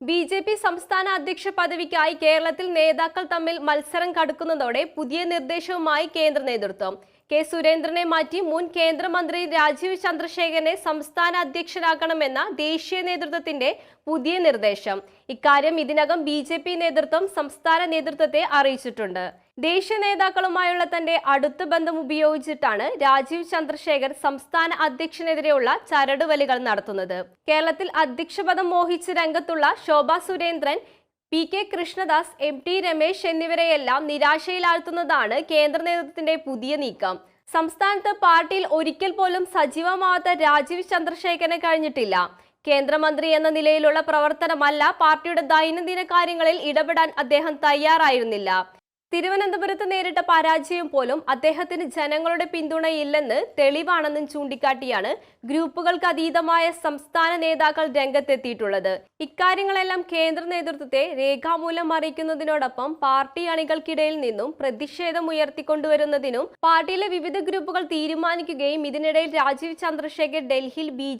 B J P സംസ്ഥാന അധ്യക്ഷ പദവിക്കായി കേരളത്തിൽ നേതാക്കൾ തമ്മിൽ മത്സരം കടുക്കുന്നതോടെ പുതിയ നിർദ്ദേശവുമായി കേന്ദ്ര നേതൃത്വം. കെ സുരേന്ദ്രനെ മാറ്റി മുൻ കേന്ദ്രമന്ത്രി രാജീവ് ചന്ദ്രശേഖരനെ സംസ്ഥാന അധ്യക്ഷനാക്കണമെന്ന ദേശീയ നേതൃത്വത്തിന്റെ പുതിയ നിർദ്ദേശം. ഇക്കാര്യം ഇതിനകം ബി ജെ പി നേതൃത്വം സംസ്ഥാന നേതൃത്വത്തെ അറിയിച്ചിട്ടുണ്ട്. ദേശീയ നേതാക്കളുമായുള്ള തന്റെ അടുത്ത ബന്ധം ഉപയോഗിച്ചിട്ടാണ് രാജീവ് ചന്ദ്രശേഖർ സംസ്ഥാന അധ്യക്ഷനെതിരെയുള്ള ചരടുവലികൾ നടത്തുന്നത്. കേരളത്തിൽ അധ്യക്ഷപദം മോഹിച്ച് രംഗത്തുള്ള Shobha Surendran P K Krishnadas M T Ramesh എന്നിവരെയെല്ലാം നിരാശയിലാഴ്ത്തുന്നതാണ് കേന്ദ്ര നേതൃത്വത്തിന്റെ പുതിയ നീക്കം. സംസ്ഥാനത്ത് പാർട്ടിയിൽ ഒരിക്കൽ പോലും സജീവമാവാത്ത രാജീവ് ചന്ദ്രശേഖരനെ കഴിഞ്ഞിട്ടില്ല. കേന്ദ്രമന്ത്രി എന്ന നിലയിലുള്ള പ്രവർത്തനമല്ല പാർട്ടിയുടെ ദൈനംദിന കാര്യങ്ങളിൽ ഇടപെടാൻ അദ്ദേഹം തയ്യാറായിരുന്നില്ല. തിരുവനന്തപുരത്ത് നേരിട്ട പരാജയം പോലും അദ്ദേഹത്തിന് ജനങ്ങളുടെ പിന്തുണയില്ലെന്ന് തെളിവാണെന്നും ചൂണ്ടിക്കാട്ടിയാണ് ഗ്രൂപ്പുകൾക്ക് അതീതമായ സംസ്ഥാന നേതാക്കൾ രംഗത്തെത്തിയിട്ടുള്ളത്. ഇക്കാര്യങ്ങളെല്ലാം കേന്ദ്ര നേതൃത്വത്തെ രേഖാമൂലം അറിയിക്കുന്നതിനോടൊപ്പം പാർട്ടി അണികൾക്കിടയിൽ നിന്നും പ്രതിഷേധം ഉയർത്തിക്കൊണ്ടുവരുന്നതിനും പാർട്ടിയിലെ വിവിധ ഗ്രൂപ്പുകൾ തീരുമാനിക്കുകയും ഇതിനിടയിൽ രാജീവ് ചന്ദ്രശേഖർ ഡൽഹിയിൽ ബി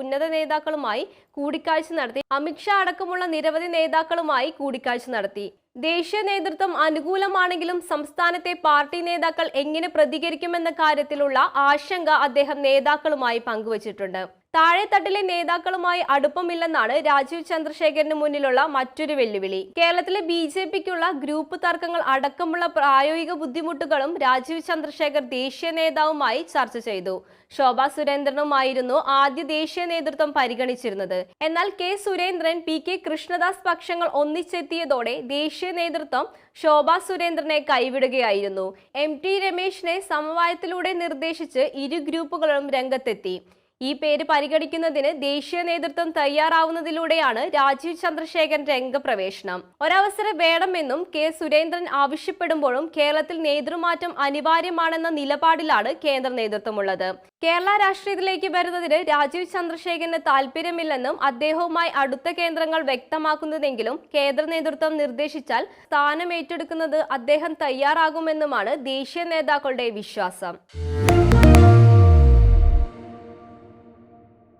ഉന്നത നേതാക്കളുമായി കൂടിക്കാഴ്ച നടത്തി അമിത്ഷാ അടക്കമുള്ള നിരവധി നേതാക്കളുമായി കൂടിക്കാഴ്ച നടത്തി. ദേശീയ നേതൃത്വം അനുകൂലമാണെങ്കിലും സംസ്ഥാനത്തെ പാർട്ടി നേതാക്കൾ എങ്ങനെ പ്രതികരിക്കുമെന്ന കാര്യത്തിലുള്ള ആശങ്ക അദ്ദേഹം നേതാക്കളുമായി പങ്കുവച്ചിട്ടുണ്ട്. താഴെത്തട്ടിലെ നേതാക്കളുമായി അടുപ്പമില്ലെന്നാണ് രാജീവ് ചന്ദ്രശേഖരന് മുന്നിലുള്ള മറ്റൊരു വെല്ലുവിളി. കേരളത്തിലെ ബി ജെ പിക്കുള്ള ഗ്രൂപ്പ് തർക്കങ്ങൾ അടക്കമുള്ള പ്രായോഗിക ബുദ്ധിമുട്ടുകളും രാജീവ് ചന്ദ്രശേഖർ ദേശീയ നേതാവുമായി ചർച്ച ചെയ്തു. ശോഭ സുരേന്ദ്രനുമായിരുന്നു ആദ്യ ദേശീയ നേതൃത്വം പരിഗണിച്ചിരുന്നത്. എന്നാൽ K Surendran P K Krishnadas പക്ഷങ്ങൾ ഒന്നിച്ചെത്തിയതോടെ ദേശീയ നേതൃത്വം ശോഭ സുരേന്ദ്രനെ കൈവിടുകയായിരുന്നു. എം ടി രമേശിനെ സമവായത്തിലൂടെ നിർദ്ദേശിച്ച് ഇരു ഗ്രൂപ്പുകളും രംഗത്തെത്തി. ഈ പേര് പരിഗണിക്കുന്നതിന് ദേശീയ നേതൃത്വം തയ്യാറാവുന്നതിലൂടെയാണ് രാജീവ് ചന്ദ്രശേഖരൻ രംഗപ്രവേശനം. ഒരവസരം വേണമെന്നും കെ സുരേന്ദ്രൻ ആവശ്യപ്പെടുമ്പോഴും കേരളത്തിൽ നേതൃമാറ്റം അനിവാര്യമാണെന്ന നിലപാടിലാണ് കേന്ദ്ര നേതൃത്വമുള്ളത്. കേരള രാഷ്ട്രീയത്തിലേക്ക് വരുന്നതിന് രാജീവ് ചന്ദ്രശേഖരന് താല്പര്യമില്ലെന്നും അദ്ദേഹവുമായി അടുത്ത കേന്ദ്രങ്ങൾ വ്യക്തമാക്കുന്നതെങ്കിലും കേന്ദ്ര നേതൃത്വം നിർദ്ദേശിച്ചാൽ സ്ഥാനം ഏറ്റെടുക്കുന്നത് അദ്ദേഹം തയ്യാറാകുമെന്നുമാണ് ദേശീയ നേതാക്കളുടെ വിശ്വാസം.